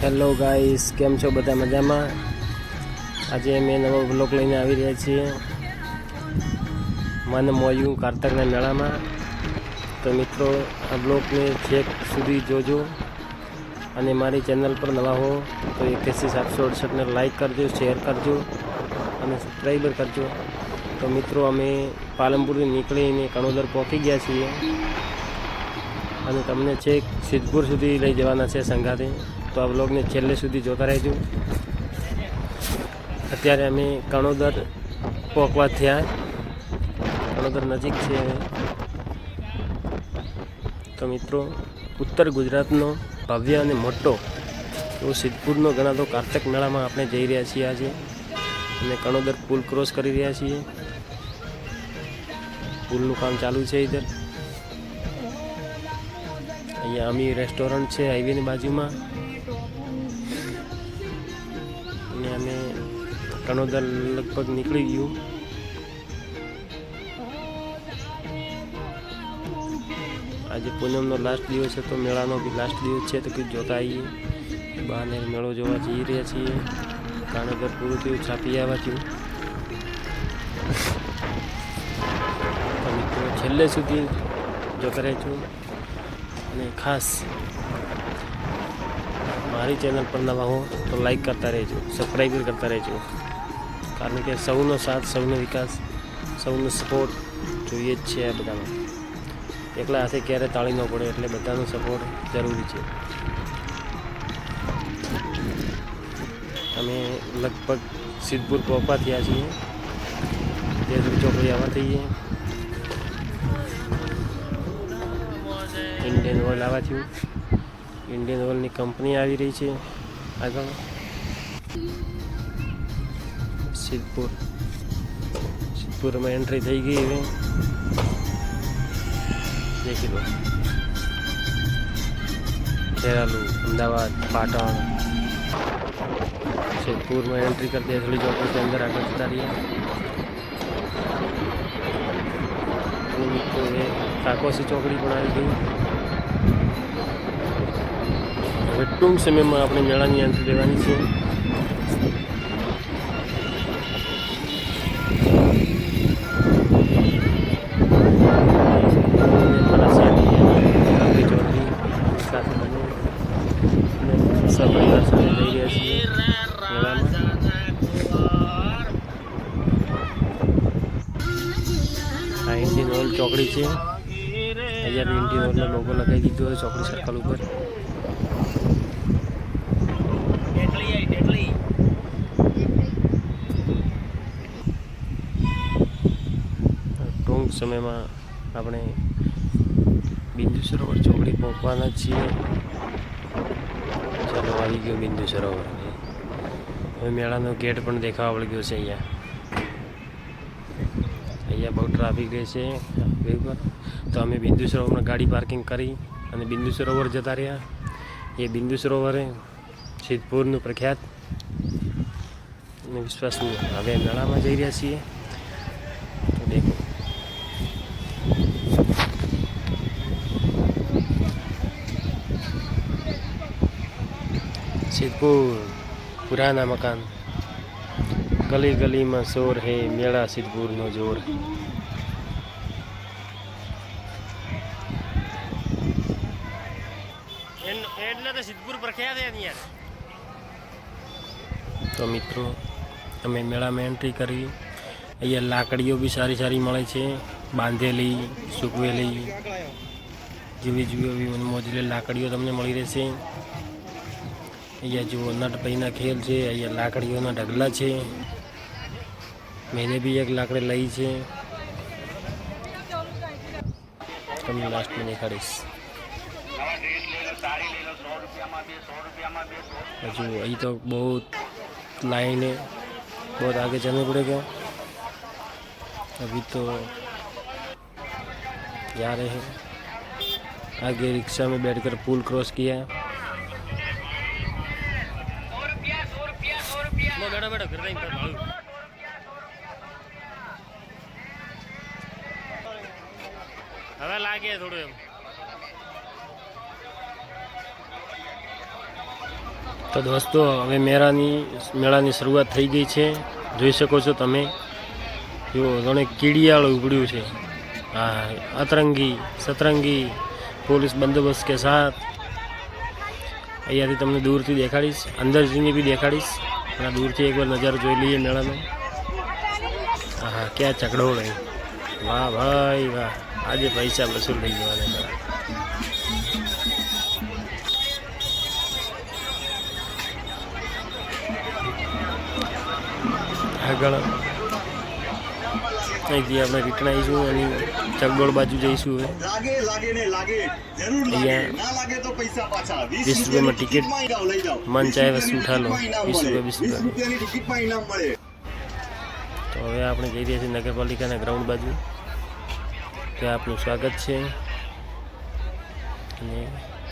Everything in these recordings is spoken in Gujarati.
હેલો ગાઈસ કેમ છો બધા મજામાં? આજે અમે નવો બ્લોક લઈને આવી રહ્યા છીએ. મન મોયું કારતકના મેળામાં. તો મિત્રો, આ બ્લોગને છેક સુધી જોજો અને મારી ચેનલ પર નવા હો તો એક્યાસી સાતસો અડસઠને લાઇક કરજો શેર કરજો અને સબસ્ક્રાઈબર કરજો. તો મિત્રો, અમે પાલનપુરથી નીકળીને કણોદર પહોંચી ગયા છીએ. અને તમને છેક સિદ્ધપુર સુધી લઈ જવાના છે સંગાતે તો આ બ્લોગને છેલ્લે સુધી જોતા રહેજો. અત્યારે અમે કણોદર પોકવા થયા. કણોદર નજીક છે. તો મિત્રો, ઉત્તર ગુજરાતનો ભવ્ય અને મોટો એવો સિદ્ધપુરનો ગણાતો કારતક મેળામાં આપણે જઈ રહ્યા છીએ આજે. અને કણોદર પુલ ક્રોસ કરી રહ્યા છીએ. પુલનું કામ ચાલુ છે ઇધર અહીંયા અમી રેસ્ટોરન્ટ છે, હાઈવેની બાજુમાં. કણોદર લગભગ નીકળી ગયું. આજે પૂનમનો લાસ્ટ દિવસ છે, તો મેળાનો બી લાસ્ટ દિવસ છે, તો કંઈક જોતા આવીએ બહાને મેળો જોવા જઈ રહ્યા છીએ. કાણોદર પૂરું થયું, છાપી આવ્યા છું તો મિત્રો, છેલ્લે સુધી જોતા રહેજો. અને ખાસ મારી ચેનલ પર નવા હો, તો લાઈક કરતા રહેજો સબસ્ક્રાઈબ કરતા રહેજો. કારણ કે સૌનો સાથ, સૌનો વિકાસ, સૌનો સપોર્ટ જોઈએ જ છે આ બધામાં. એકલા હાથે ક્યારે તાળી ન પડે એટલે બધાનો સપોર્ટ જરૂરી છે. અમે લગભગ સિદ્ધપુર પહોંચવા થયા છીએ. જેસરી ચોકડી આવવા થઈએ ઇન્ડિયન ઓઇલ આવવા થયું. ઇન્ડિયન ઓઇલની કંપની આવી રહી છે આગળ. સિદ્ધપુર. સિદ્ધપુરમાં એન્ટ્રી થઈ ગઈ હવે દેખી લો. ખેરાલુ, અમદાવાદ, પાટણ. સિદ્ધપુરમાં એન્ટ્રી કરી દે, થોડી જોબ પછી અંદર આગળ જતા રહીએ. કાકોસી ચોકડી પણ આવી ગઈ. હવે ટૂંક સમયમાં આપણે મેળાની એન્ટ્રી લેવાની છે. છે. અહીંયા ટ્વેન્ટી ઓઇલનો લોગો લગાવી દીધો છે ચોકડી સર્કલ ઉપર. ટૂંક સમયમાં આપણે બિંદુ સરોવર ચોકડી પહોંચવાના છીએ. ચાલો, આવી ગયો બિંદુ સરોવર. હવે મેળાનો ગેટ પણ દેખાવા વળી ગયો છે અહીંયા. અહીંયા બહુ ટ્રાફિક રહે રહેશે તો અમે બિંદુ સરોવરમાં ગાડી પાર્કિંગ કરી અને બિંદુ સરોવર જતા રહ્યા. એ બિંદુ સરોવરે સિદ્ધપુરનું પ્રખ્યાત અને વિશ્વાસનું હવે નાળામાં જઈ રહ્યા છીએ. સિદ્ધપુર, પુરાના મકાન. ગલી ગલીમાં સોર હે, મેળા સિદ્ધપુરનો જોર હે. સિદ્ધપુર પ્રખ્યાત છે યાર. તો મિત્રો, અમે મેળામાં એન્ટ્રી કરી. અહીંયા લાકડીઓ બી સારી સારી મળે છે. બાંધેલી, સૂકવેલી જેવી જેવી એવી મોજેલી લાકડીઓ તમને મળી રહેશે. અહીંયા જુઓ નટભાઈના ખેલ છે, અહીંયા લાકડીઓના ઢગલા છે. મેને બી એક લાકડી લઈ છે. તમને લાસ્ટમાં દેખાડીશ. હજુ અહીં તો બહુ लाइन है बहुत आगे जाना पड़ेगा अभी तो जा रहे हैं आगे रिक्शा में बैठकर पुल क्रॉस किया बैठो बैठो कर હવે લાગે થોડું એમ તો દોસ્તો, હવે મેળાની મેળાની શરૂઆત થઈ ગઈ છે. જોઈ શકો છો તમે. જો જાણે કીડિયાળું ઉગડ્યું છે. હા અતરંગી, સતરંગી પોલીસ બંદોબસ્ત કે સાથ. અહીંયાથી તમને દૂરથી દેખાડીશ. અંદર જઈને બી દેખાડીશ. પણ દૂરથી એકવાર નજારો જોઈ લઈએ મેળાનો. હા ક્યાં ચકડો નહીં વાહ ભાઈ વાહ. આજે પૈસા વસૂલ થઈ જવાના. આગળ અહીંથી આપણે રિટર્ન આવીશું અને ચગડોળ બાજુ જઈશું અહીંયા વીસ રૂપિયામાં ટિકિટ મન ચાહે વસ્તુ ઉઠા લો. વીસ રૂપિયા, વીસ રૂપિયા. તો હવે આપણે જઈ રહ્યા છીએ નગરપાલિકાના ગ્રાઉન્ડ બાજુ ત્યાં આપનું સ્વાગત છે. અને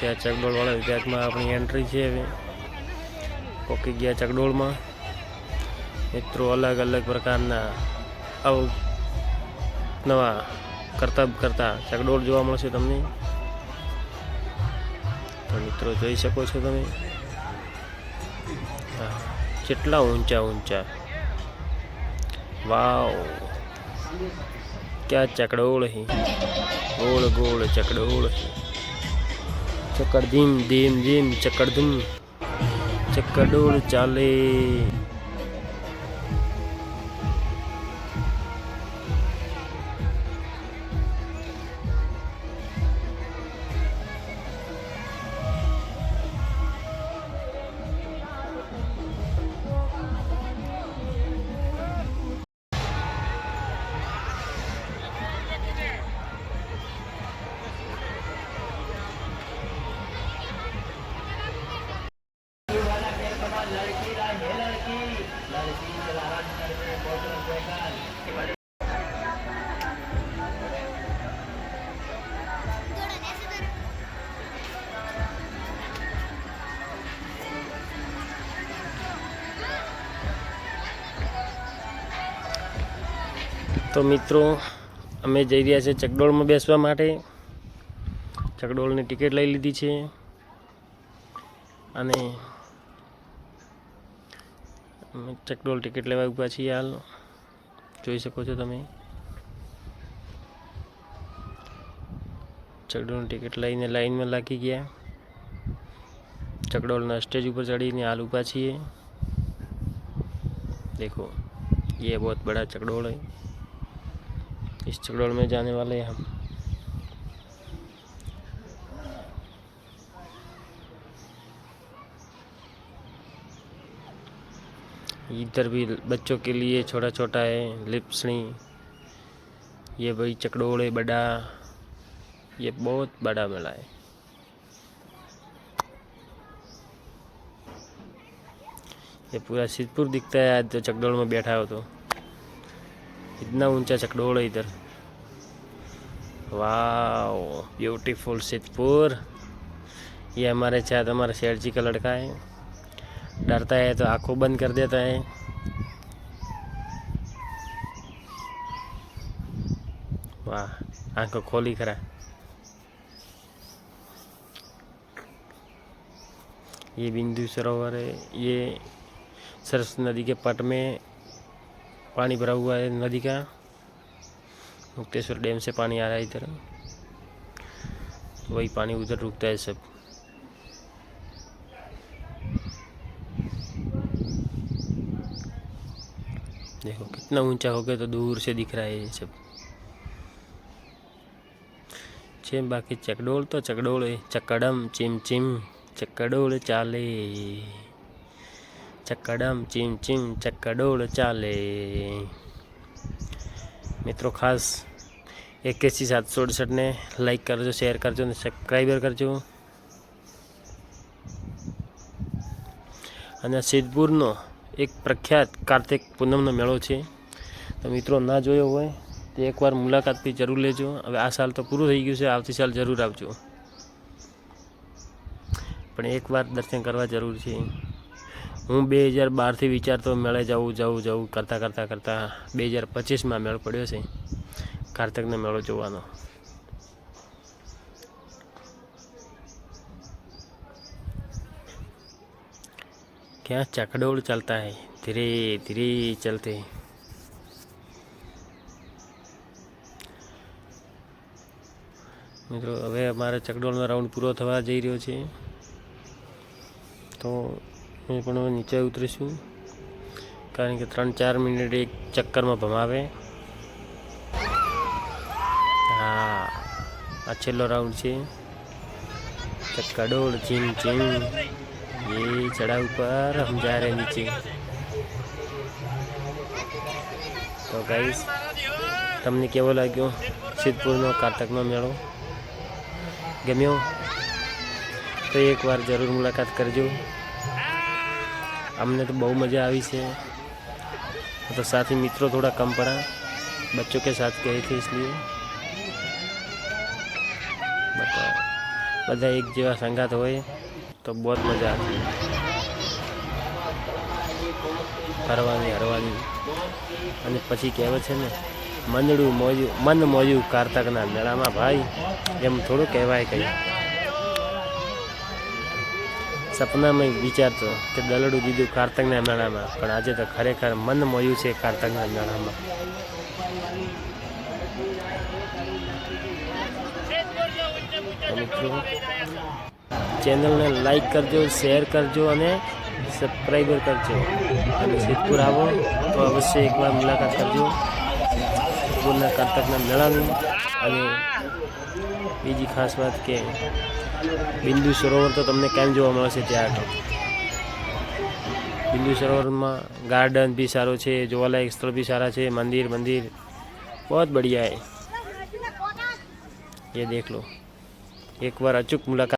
ત્યાં ચગડોળવાળા વિભાગમાં આપણી એન્ટ્રી છે હવે. ઓકે ગયા ચકડોળમાં. મિત્રો, અલગ અલગ પ્રકારના આવું નવા કરતા કરતા ચકડોળ જોવા મળશે તમને. તો મિત્રો, જોઈ શકો છો તમે. કેટલા ઊંચા ઊંચા. વાવ. ક્યાં ચકડોળ હી. ગોળ ગોળ ચકડોળ ચકડધીમ ધીમ ધીમ ધીમ ચકડધૂમ. ચકડોળ ચાલે. તો મિત્રો, અમે જઈ રહ્યા છીએ ચકડોળમાં બેસવા માટે. ચકડોળની ટિકિટ લઈ લીધી છે. અને ચકડોળ ટિકિટ લેવા ઊભા છીએ હાલ. જોઈ શકો છો તમે ચકડોળની ટિકિટ લઈને લાઈનમાં લાગી ગયા चकडोल स्टेज ऊपर चढ़ी हाल ऊपर છીએ देखो ये बहुत बड़ा चकडोल है इस चकडोल में जाने वाले हैं हम इधर भी बच्चों के लिए छोटा छोटा है लिप्सनी ये भाई चकडोल है बड़ा, ये बहुत बड़ा मेला है। ये पूरा सिद्धपुर दिखता है, आज तो चकडोल में बैठा हो तो। इतना ऊँचा चकडोल है इधर। वाह ब्यूटीफुल सिद्धपुर। ये हमारे शायद हमारे शेर जी का लड़का है। डरता है तो आँखों बंद कर देता है। वाह, आँखों खोली करा। ये बिंदु सरोवर है। ये सरस नदी के पट में पानी भरा हुआ है नदी का। मुक्तेश्वर डैम से पानी आ रहा है इधर। वही पानी उधर रुकता है सब। देखो कितना ऊंचा हो गया तो दूर से दिख रहा है ये सब છે બાકી ચકડોળ તો ચકડોળ એ ચકડમ ચીમ ચીમ ચકડોળ ચાલે ચકડમ ચીમ ચીમ ચકડોળ ચાલે મિત્રો ખાસ એકેસી સાતસો અડસઠને લાઈક કરજો શેર કરજો અને સબસ્ક્રાઈબર કરજો અને સિદ્ધપુરનો એક પ્રખ્યાત કાર્તિક પૂનમનો મેળો છે. તો મિત્રો, ના જોયો હોય તો એકવાર મુલાકાતથી જરૂર લેજો. હવે આ સાલ તો પૂરું થઈ ગયું છે, આવતી સાલ જરૂર આવજો પણ એકવાર દર્શન કરવા જરૂર છે. હું બે હજાર બારથી વિચારતો મેળે જવું જવું જવું કરતાં કરતાં કરતાં બે હજાર પચીસમાં મેળ પડ્યો છે. કાર્તિકનો મેળો જોવાનો. क्या चकडोल चलता है धीरे धीरे चलते મિત્રો હવે અમારે ચકડોળનો રાઉન્ડ પૂરો થવા જઈ રહ્યો છે તો અમે પણ હવે નીચે ઉતરીશું કારણ કે ત્રણ ચાર મિનિટ એક ચક્કરમાં ભમાવે હા આ છેલ્લો રાઉન્ડ છે ચક્કડોળ ચીમ ચીમ એ ચડાવ ઉપર હમ જા રહે નીચે તો ગાઈસ તમને કેવો લાગ્યો સિદ્ધપુરનો કારતકનો મેળો ગમ્યો તો એકવાર જરૂર મુલાકાત કરજો અમને તો બહુ મજા આવી છે तो साथ ही मित्रों थोड़ा कम पड़ा बच्चों के साथ गए थे इसलिए बट બધા એક જેવા સંગાત હોય તો બહુ મજા આવતી ફરવાની હરવાની. અને પછી કહેવત છે ને, મંદડું મોજું, મન મોજું કારતકના મેળામાં ભાઈ, એમ થોડું કહેવાય કંઈ. સપનામાં વિચારતો કે દલડું દીધું કારતકના મેળામાં, પણ આજે તો ખરેખર મન મોયું છે કારતકના મેળામાં. મિત્રો ચેનલને લાઈક કરજો શેર કરજો અને સબસ્ક્રાઈબર કરજો અને સિદ્ધપુર આવો તો અવશ્ય એકવાર મુલાકાત કરજો સિદ્ધપુરના કારતકના મેળાની અને બીજી ખાસ વાત કે બિંદુ સરોવર તો તમને કેમ જોવા મળશે ત્યાં આગળ બિંદુ સરોવરમાં ગાર્ડન બી સારો છે જોવાલાયક સ્થળ બી સારા છે મંદિર મંદિર બહુ બઢિયા है ये देख लो एक बार अचूक मुलाकात